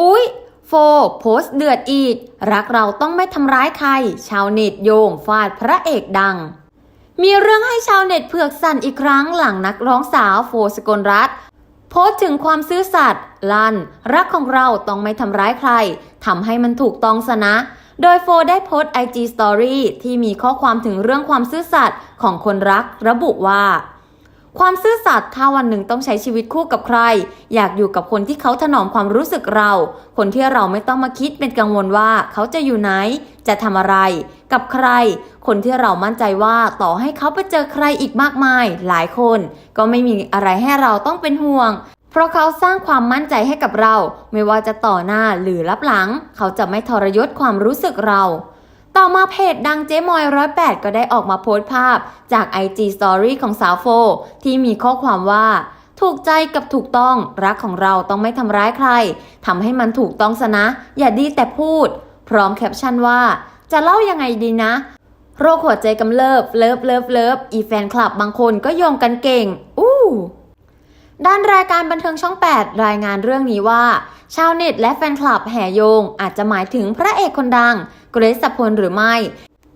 อุ๊ย โฟโพสเดือดอีก รักเราต้องไม่ทำร้ายใคร ชาวเน็ตโยงฟาดพระเอกดัง มีเรื่องให้ชาวเน็ตเผือกสั่นอีกครั้งหลังนักร้องสาวโฟสกลรัตโพสถึงความซื่อสัตย์ลั่น รักของเราต้องไม่ทำร้ายใครทำให้มันถูกต้องซะนะโดยโฟได้โพสต์ IG Story ที่มีข้อความถึงเรื่องความซื่อสัตย์ของคนรักระบุว่า ความซื่อสัตย์ถ้าวันหนึ่งต้องใช้ชีวิตคู่กับใคร อยากอยู่กับคนที่เขาถนอมความรู้สึกเรา คนที่เราไม่ต้องมาคิดเป็นกังวลว่าเขาจะอยู่ไหน จะทำอะไร กับใคร คนที่เรามั่นใจว่าต่อให้เขาไปเจอใครอีกมากมาย หลายคน ก็ไม่มีอะไรให้เราต้องเป็นห่วง เพราะเขาสร้างความมั่นใจให้กับเรา ไม่ว่าจะต่อหน้าหรือรับหลัง เขาจะไม่ทรยศความรู้สึกเรา ต่อมาเพจดังเจ๊มอยร้อยแปดก็ได้ออกมาโพสต์ภาพจาก IG Story ของสาวโฟ ที่มีข้อความว่า ถูกใจกับถูกต้องรักของเราต้องไม่ทำร้ายใครทำให้มันถูกต้องซะนะ อย่าดีแต่พูด พร้อมแคปชั่นว่า จะเล่ายังไงดีนะ โรคหัวใจกำเริบเลิฟเลิฟเลิฟอีแฟนคลับบางคนก็โยงกันเก่ง อู้ด้านรายการบันเทิงช่อง 8 รายงานเรื่องนี้ว่า ชาวเน็ตและแฟนคลับแห่โยง อาจจะหมายถึงพระเอกคนดัง เกรซสพลหรือไม่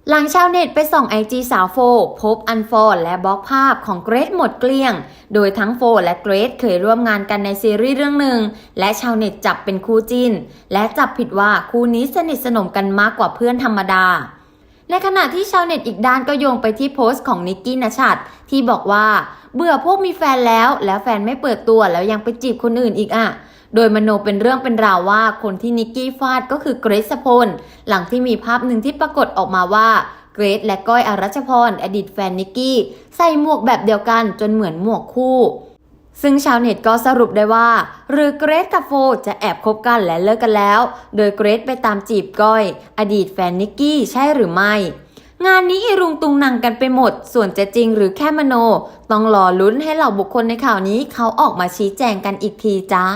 หลังชาวเน็ตไปส่องไอจีสาวโฟ พบอันฟอลและบล็อกภาพของเกรซหมดเกลี้ยง โดยทั้งโฟและเกรซเคยร่วมงานกันในซีรีส์เรื่องหนึ่ง และชาวเน็ตจับเป็นคู่จิ้น และจับผิดว่าคู่นี้สนิทสนมกันมากกว่าเพื่อนธรรมดา ในขณะที่ชาวเน็ตอีกด้านก็โยงไปที่โพสต์ของนิกกี้นชัดที่บอกว่า เบื่อพวกมีแฟนแล้ว แล้วแฟนไม่เปิดตัวแล้วยังไปจีบคนอื่นอีกอะโดยมโนเป็นเรื่องเป็นราวว่าคนที่นิกกี้ฟาดก็คือเกรซพล หลังที่มีภาพหนึ่งที่ปรากฏออกมาว่าเกรซและก้อยอรัชพรอดีตแฟนนิกกี้ ใส่หมวกแบบเดียวกันจนเหมือนหมวกคู่ ซึ่งชาวเน็ตก็สรุปได้ว่า หรือเกรซกับโฟจะแอบคบกันและเลิกกันแล้ว โดยเกรซไปตามจีบก้อย อดีตแฟนนิกกี้ใช่หรือไม่ งานนี้อีรุงตุงนังกันไปหมด ส่วนจะจริงหรือแค่มโน ต้องรอลุ้นให้เหล่าบุคคลในข่าวนี้เขาออกมาชี้แจงกันอีกทีจ้า